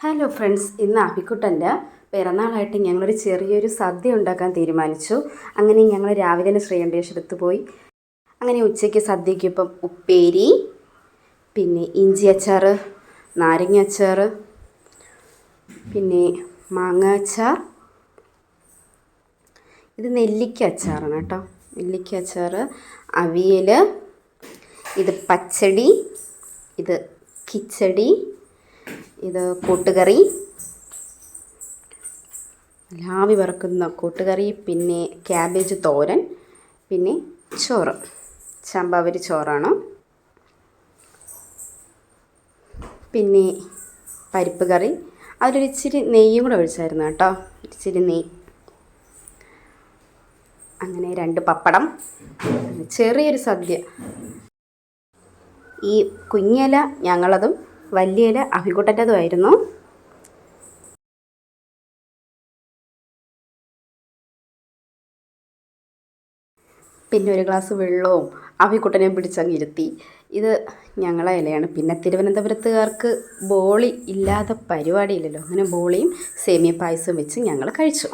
Hello friends ഇന്ന് അഭിക്കുട്ടന്റെ പിറന്നാളായിട്ട് ഞങ്ങളൊരു ചെറിയൊരു സദ്യ ഉണ്ടാക്കാൻ തീരുമാനിച്ചു. അങ്ങനെ ഞങ്ങൾ രാവിലെ തന്നെ ശ്രീകണ്ഠേശ്വരത്ത് പോയി. അങ്ങനെ ഉച്ചയ്ക്ക് സദ്യക്കൊപ്പം ഉപ്പേരി പിന്നെ ഇഞ്ചി അച്ചാർ നാരങ്ങ അച്ചാർ പിന്നെ മാങ്ങ അച്ചാർ. ഇത് നെല്ലിക്ക അച്ചാറാണ് കേട്ടോ. നെല്ലിക്ക അച്ചാർ അവിയൽ ഇത് പച്ചടി ഇത് കിച്ചടി ഇത് കൂട്ടുകറി. ലാവി വറക്കുന്ന കൂട്ടുകറി പിന്നെ ക്യാബേജ് തോരൻ പിന്നെ ചോറ്. ചമ്പാവരി ചോറാണ്. പിന്നെ പരിപ്പ് കറി. അതിലൊരു ഇച്ചിരി നെയ്യും കൂടെ ഒഴിച്ചായിരുന്നു കേട്ടോ. ഇച്ചിരി നെയ്യ് അങ്ങനെ രണ്ട് പപ്പടം. ചെറിയൊരു സദ്യ. ഈ കുഞ്ഞില ഞങ്ങളതും വലിയ ഇല പിന്നെ ഒരു ഗ്ലാസ് വെള്ളവും അഭിക്കുട്ടനെ പിടിച്ചങ്ങ് ഇരുത്തി. ഇത് ഞങ്ങളെ ഇലയാണ്. പിന്നെ തിരുവനന്തപുരത്തുകാർക്ക് ബോളി ഇല്ലാത്ത പരിപാടിയില്ലല്ലോ. അങ്ങനെ ബോളിയും സേമിയ പായസവും വെച്ച് ഞങ്ങൾ കഴിച്ചു.